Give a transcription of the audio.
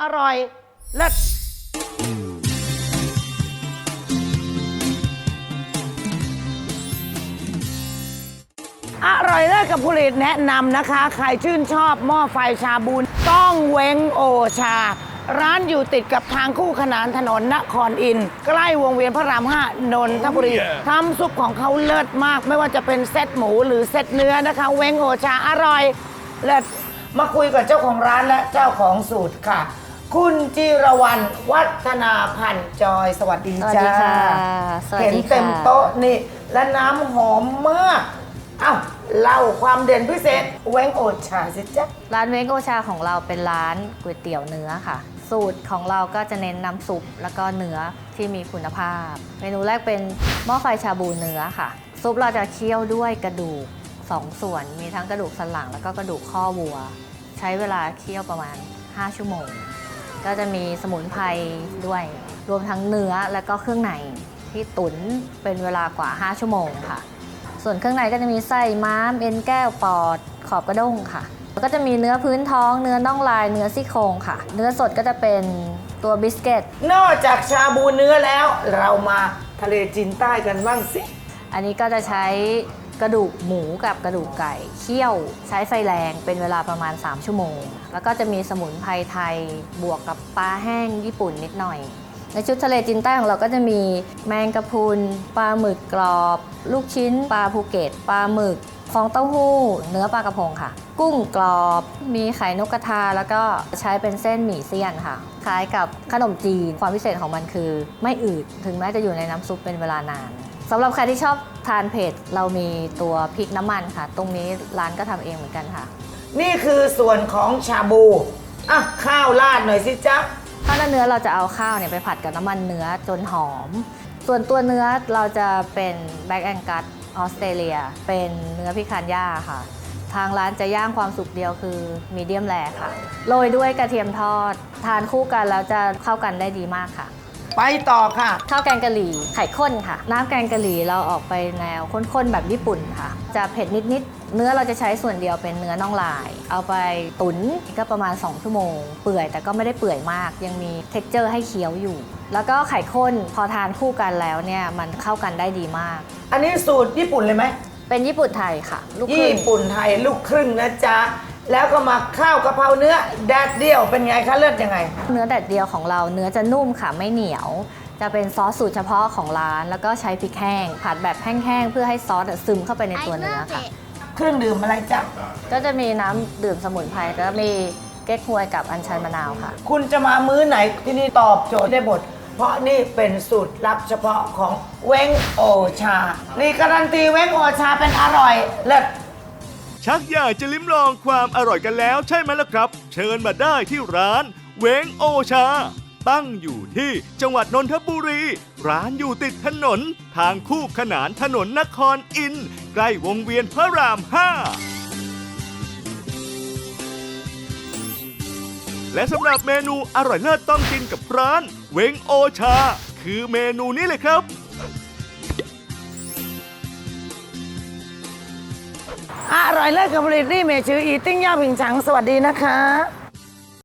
อร่อยเลิศอร่อยเลิศกับผลิตแนะนำนะคะ ใครชื่นชอบหม้อไฟชาบูนต้องเว้งโอชา ร้านอยู่ติดกับทางคู่ขนานถนนนครอินทร์ใกล้วงเวียนพระรามห้านนทบุรีทำซุปของเขาเลิศมาก ไม่ว่าจะเป็นเซตหมูหรือเซตเนื้อนะคะ เว้งโอชาอร่อยเลิศมาคุยกับเจ้าของร้านและเจ้าของสูตรค่ะ คุณจิรวรรณวัฒนาพันธ์จอย สวัสดีสวัสจ้าดีค่ะสวัสเห็นดีค่ะเต็มโต๊ะนี่ และน้ำหอมมาก เอ้าเล่าความเด่นพิเศษเว้งโอชาสิจ๊ะ ร้านเวงโอชาของเราเป็นร้านก๋วยเตี๋ยวเนื้อค่ะ สูตรของเราก็จะเน้นน้ำซุปแล้วก็เนื้อที่มีคุณภาพ เมนูแรกเป็นหม้อไฟชาบูเนื้อค่ะ ซุปเราจะเคี่ยวด้วยกระดูกสองส่วน มีทั้งกระดูกสันหลังแล้วก็กระดูกข้อวัว ใช้เวลาเคี่ยวประมาณ 5 ชั่วโมง ก็จะมีสมุนไพรด้วย รวมทั้งเนื้อและก็เครื่องในที่ตุ๋นเป็นเวลากว่า 5 ชั่วโมงค่ะ ส่วนเครื่องในก็จะมีไส้ม้ามเอ็นแก้วปอด ขอบกระด้งค่ะ แล้วก็จะมีเนื้อพื้นท้อง เนื้อน่องลาย เนื้อซี่โครงค่ะ เนื้อสดก็จะเป็นตัวบิสกิตนอกจากชาบูเนื้อแล้ว เรามาทะเลจีนใต้กันบ้างสิ อันนี้ก็จะใช้ กระดูกหมูกับกระดูกไก่เคี่ยวใช้ไฟแรงเป็นเวลาประมาณ 3 ชั่วโมง แล้วก็จะมีสมุนไพรไทยบวกกับปลาแห้งญี่ปุ่นนิดหน่อย ในชุดทะเลจีนใต้ของเราก็จะมีแมงกะพรุนปลาหมึกกรอบ ลูกชิ้นปลาภูเก็ตปลาหมึกฟองเต้าหู้ เนื้อปลากระพงค่ะ กุ้งกรอบ มีไข่นกกระทา แล้วก็ใช้เป็นเส้นหมี่เซียนค่ะ คล้ายกับขนมจีน ความพิเศษของมันคือ ไม่อืด ถึงแม้จะอยู่ในน้ำซุปเป็นเวลานาน สำหรับใครที่ชอบทานเผ็ดเรามีตัวพริกน้ำมันค่ะ ตรงนี้ร้านก็ทำเองเหมือนกันค่ะ นี่คือส่วนของชาบู อะ ข้าวราดหน่อยสิจ๊ะ ข้าวหน้าเนื้อเราจะเอาข้าวเนี่ยไปผัดกับน้ำมันเนื้อจนหอม ส่วนตัวเนื้อเราจะเป็นแบ็กแองกัสออสเตรเลีย เป็นเนื้อพิคานย่าค่ะ ทางร้านจะย่างความสุกเดียวคือมีเดียมแรค่ะ โรยด้วยกระเทียมทอด ทานคู่กันแล้วจะเข้ากันได้ดีมากค่ะ ไปต่อค่ะ ข้าวแกงกะหรี่ไข่ข้นค่ะ น้ำแกงกะหรี่เราออกไปแนวข้นๆแบบญี่ปุ่นค่ะ จะเผ็ดนิดๆเนื้อเราจะใช้ส่วนเดียวเป็นเนื้อน่องลาย เอาไปตุ๋นก็ประมาณ 2 ชั่วโมง เปื่อยแต่ก็ไม่ได้เปื่อยมาก ยังมีเท็กเจอร์ให้เคี้ยวอยู่ แล้วก็ไข่ข้นพอทานคู่กันแล้วเนี่ยมันเข้ากันได้ดีมาก อันนี้สูตรญี่ปุ่นเลยไหมเป็นญี่ปุ่นไทยค่ะ ลูกครึ่ญี่งปุ่นไทยลูกครึ่งนะจ๊ะ แล้วก็มาข้าวกะเพราเนื้อแดดเดียวเป็นไงคะเลิศยังไง เนื้อแดดเดียวของเราเนื้อจะนุ่มค่ะไม่เหนียว จะเป็นซอสสูตรเฉพาะของร้าน แล้วก็ใช้พริกแห้งผัดแบบแห้งๆเพื่อให้ซอสอะซึมเข้าไปในตัวเนื้อค่ะ เครื่องดื่มอะไรจ๊ะก็จะมีน้ำดื่มสมุนไพรแล้วก็มีเก๊กฮวยกับอัญชันมะนาวค่ะ คุณจะมามื้อไหนที่นี่ตอบโจทย์ได้หมดเพราะนี่เป็นสูตรลับเฉพาะของเว้งโอชา นี่การันตีเว้งโอชาเป็นอร่อยเลิศ ชักอยากจะลิ้มลองความอร่อยกันแล้วใช่ไหมล่ะครับ เชิญมาได้ที่ร้าน เวงโอชา ตั้งอยู่ที่จังหวัดนนทบุรี ร้านอยู่ติดถนน ทางคู่ขนานถนนนครอิน ใกล้วงเวียนพระรามห้าและสำหรับเมนูอร่อยเลิศต้องกินกับร้าน เวงโอชา คือเมนูนี้เลยครับ อร่อยเลิศกับผลิตนี่เมชื่ออีติ้งย่าผิงฉังสวัสดีนะคะ